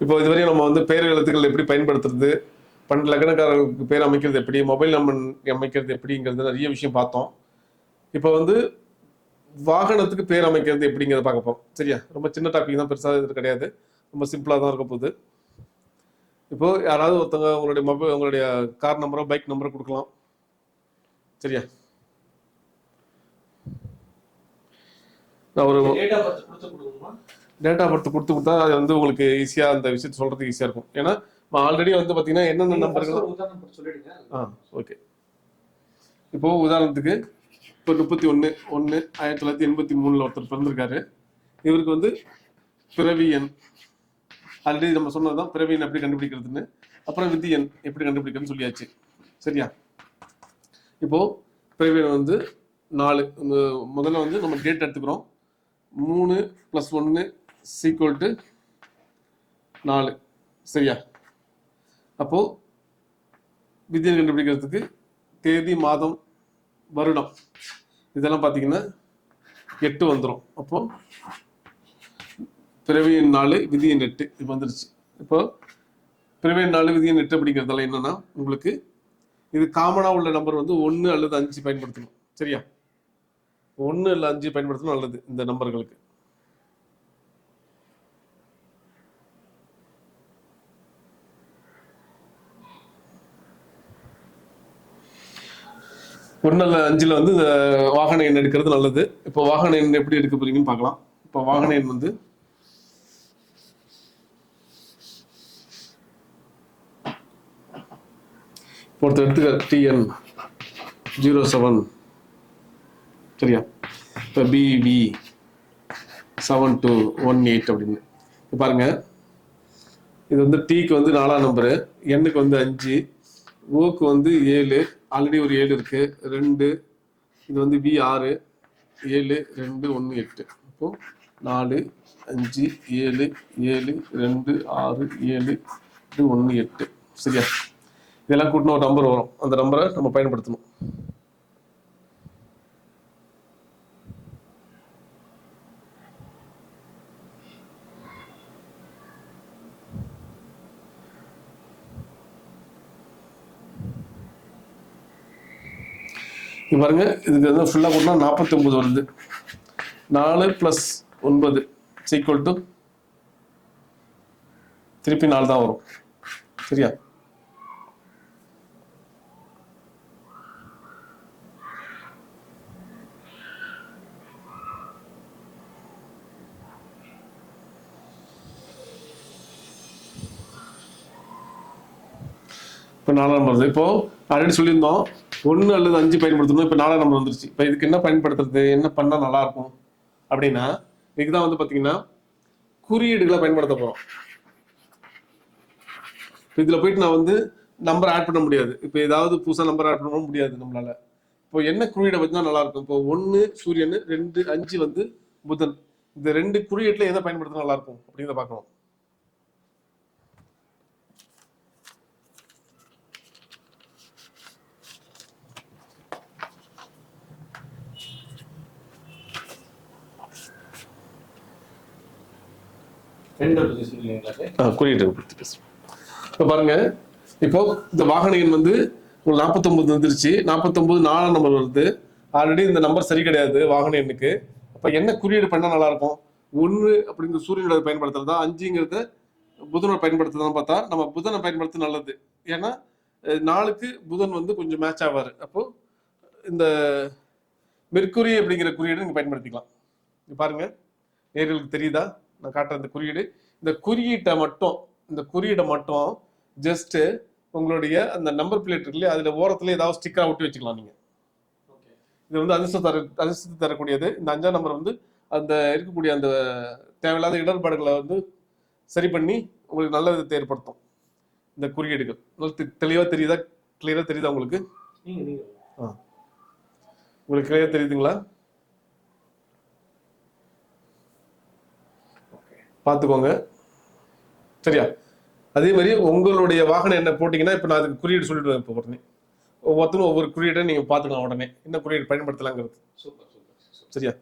இப்போ இதுவரையும் நம்ம வந்து பேர் எழுத்துக்கள் எப்படி பயன்படுத்துறது பன் லக்னக்காரர்களுக்கு பேர் அமைக்கிறது எப்படி மொபைல் நம்பர் அமைக்கிறது எப்படிங்கிறது நிறைய விஷயம் பார்த்தோம். இப்போ வந்து வாகனத்துக்கு பேர் அமைக்கிறது எப்படிங்கிறத பார்க்கப்போம் சரியா? ரொம்ப சின்ன டாபிக் தான் பெருசாக இது கிடையாது. ரொம்ப சிம்பிளாக தான் இருக்க போகுது. இப்போது யாராவது ஒருத்தவங்க உங்களுடைய மொபைல் உங்களுடைய கார் நம்பரோ பைக் நம்பரோ கொடுக்கலாம். சரியா? நான் ஒரு டேட் ஆஃப் பர்த் கொடுத்து கொடுக்கணுமா டேட்டா பர்த் கொடுத்து கொடுத்தா அது வந்து உங்களுக்கு ஈஸியாக அந்த விஷயத்தை சொல்றதுக்கு ஈஸியாக இருக்கும். ஏன்னா ஆல்ரெடி வந்து பார்த்தீங்கன்னா என்னென்ன நம்பர்கள் ஆ ஓகே இப்போ உதாரணத்துக்கு இப்போ முப்பத்தி ஒன்று ஒன்று ஆயிரத்தி தொள்ளாயிரத்தி எண்பத்தி மூணில் ஒருத்தர் பிறந்திருக்காரு. இவருக்கு வந்து பிறவி எண். ஆல்ரெடி நம்ம சொன்னது தான் பிறவி எண் எப்படி கண்டுபிடிக்கிறதுன்னு. அப்புறம் விதி எண் எப்படி கண்டுபிடிக்கிறதுன்னு சொல்லியாச்சு. சரியா? இப்போ பிறவி எண் வந்து நாலு முதல்ல வந்து நம்ம டேட் எடுத்துக்கிறோம். மூணு ப்ளஸ் ஒன்று சீக்குவல் டு நாலு. சரியா? அப்போது விதியை கண்டுபிடிக்கிறதுக்கு தேதி மாதம் வருடம். இதெல்லாம் பார்த்தீங்கன்னா எட்டு வந்துடும் அப்போ பிறவியின் நாலு விதியின் எட்டு. இப்போ வந்துருச்சு. இப்போ பிறவியின் நாலு விதியின் எட்டு அப்படிங்கிறதால என்னன்னா உங்களுக்கு இது காமனாக உள்ள நம்பர் வந்து ஒன்று அல்லது அஞ்சு பயன்படுத்தணும். சரியா? ஒன்று இல்லை அஞ்சு பயன்படுத்தணும் நல்லது இந்த நம்பர்களுக்கு ஒரு நாள் அஞ்சில் வந்து இந்த வாகன எண் எடுக்கிறது நல்லது. இப்போ வாகன எண் எப்படி எடுக்க போறீங்கன்னு பார்க்கலாம். இப்போ வாகன எண் வந்து ஒருத்தர் எடுத்துக்க டிஎன் ஜீரோ செவன் சரியா? இப்போ BP seven two one eight அப்படின்னு. பாருங்க. இது வந்து டீக்கு வந்து நாலாம் நம்பரு எண்ணுக்கு வந்து அஞ்சு ஓக்கு வந்து ஏழு ஆல்ரெடி ஒரு ஏழு இருக்கு. ரெண்டு இது வந்து வி ஆறு ஏழு ரெண்டு ஒன்று எட்டு. அப்போ நாலு அஞ்சு ஏழு ஏழு ரெண்டு ஆறு ஏழு இது ஒன்று எட்டு. சரியா? இதெல்லாம் கூட்டின ஒரு நம்பர் வரும். அந்த நம்பரை நம்ம பயன்படுத்தணும். இங்கே பாருங்க இதுக்கு வந்து ஃபுல்லாக கூட்டினா நாற்பத்தி ஒன்பது வருது. நாலு ப்ளஸ் ஒன்பது சீக்குவல் டு திருப்பி நாலு தான் வரும். சரியா? இப்போ நாலாம் வருது. இப்போ ஆல்ரெடி சொல்லியிருந்தோம். ஒன்று அல்லது அஞ்சு பயன்படுத்தணும். இப்போ நாலாம் நம்பர் வந்துருச்சு. இப்போ இதுக்கு என்ன பயன்படுத்துறது? என்ன பண்ணால் நல்லா இருக்கும் அப்படின்னா இதுக்கு தான் வந்து பார்த்தீங்கன்னா குறியீடுகளை பயன்படுத்த போகிறோம் இப்போ இதில் போயிட்டு நான் வந்து நம்பர் ஆட் பண்ண முடியாது. இப்போ ஏதாவது புதுசாக நம்பர் ஆட் பண்ண முடியாது நம்மளால. இப்போ என்ன குறியீடை வச்சு நல்லா இருக்கும் இப்போ ஒன்று சூரியன் ரெண்டு அஞ்சு வந்து புதன். இந்த ரெண்டு குறியீட்டில் எதை பயன்படுத்தினா நல்லா இருக்கும் அப்படிங்கிறத பார்க்கணும் ரெண்டு பத்தி சொல்லுவீங்களா சார் ஆ, குறியீட்டை பற்றி பேசுவோம் இப்போ பாருங்க இப்போ இந்த வாகன எண் வந்து உங்களுக்கு நாற்பத்தொம்பது வந்துருச்சு. நாற்பத்தொம்பது நாலாம் நம்பர் வருது. ஆல்ரெடி இந்த நம்பர் சரி கிடையாது வாகன எண்ணுக்கு. அப்போ என்ன குறியீடு பண்ணால் நல்லா இருக்கும்? ஒன்று அப்படிங்கிற சூரியனோட பயன்படுத்துறதா அஞ்சுங்கிறத புதனோட பயன்படுத்துறதான் பார்த்தா நம்ம புதனை பயன்படுத்த நல்லது. ஏன்னா நாளுக்கு புதன் வந்து கொஞ்சம் மேட்ச் ஆவார். அப்போ இந்த மெர்க்குரி அப்படிங்கிற குறியீடு நீங்கள் பயன்படுத்திக்கலாம். இங்க பாருங்க. நேர்களுக்கு தெரியுதா? நான் காட்டுற இந்த குறியீடு. இந்த குறியீட்டை மட்டும் இந்த குறியீடை மட்டும் ஜஸ்ட் உங்களுடைய அந்த நம்பர் பிளேட் இருக்கு இல்லையா அதுல ஓரத்துல ஏதாவது ஸ்டிக்கரா ஒட்டி வச்சுக்கலாம் நீங்க. ஓகே இது வந்து அதிர்ஷ்டம் தர அதிர்ஷ்டத்தை தரக்கூடியது. இந்த அஞ்சாம் நம்பர் வந்து அந்த இருக்கக்கூடிய அந்த தேவையில்லாத இடர்பாடுகளை வந்து சரி பண்ணி உங்களுக்கு நல்ல விதத்தை ஏற்படுத்தும். இந்த குறியீடுகள். நல்லா தெ- தெளிவா தெரியுதா? கிளியரா தெரியுதா உங்களுக்கு? நீங்க உங்களுக்கு கிளியரா தெரியுதுங்களா? பார்த்துக்கோங்க. சரியா? அதே மாதிரி உங்களுடைய வாகனம் என்ன போட்டிங்கன்னா இப்போ நான் அதுக்கு குறியீடு சொல்லிடுவேன் இப்போ உடனே. ஒவ்வொருத்தரும் ஒவ்வொரு குறியீடை நீங்கள் பார்த்துக்கலாம் உடனே. என்ன குறியீடு பயன்படுத்தலாங்கிறது. சூப்பர் சூப்பர் சரியா?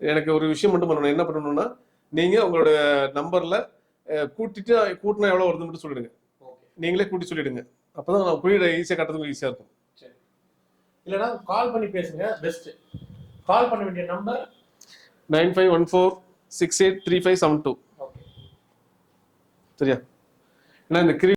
எனக்கு ஒரு விஷயம் மட்டும் பண்ணணும். என்ன பண்ணணும்னா நீங்கள் உங்களோட நம்பரில் கூட்டிட்டு கூட்டினா எவ்வளோ வருதுன்னு மட்டும் சொல்லிடுங்க. ஓகே. நீங்களே கூட்டி சொல்லிடுங்க. அப்பதான் நான் குறியீடை ஈஸியாக கட்டுறதுக்கு ஈஸியாக இருக்கும். சரி. இல்லைன்னா கால் பண்ணி பேசுங்க. பெஸ்ட் கால் பண்ண வேண்டிய number nine five one four six eight three five seven two. சரியா? ஏன்னா இந்த கிரி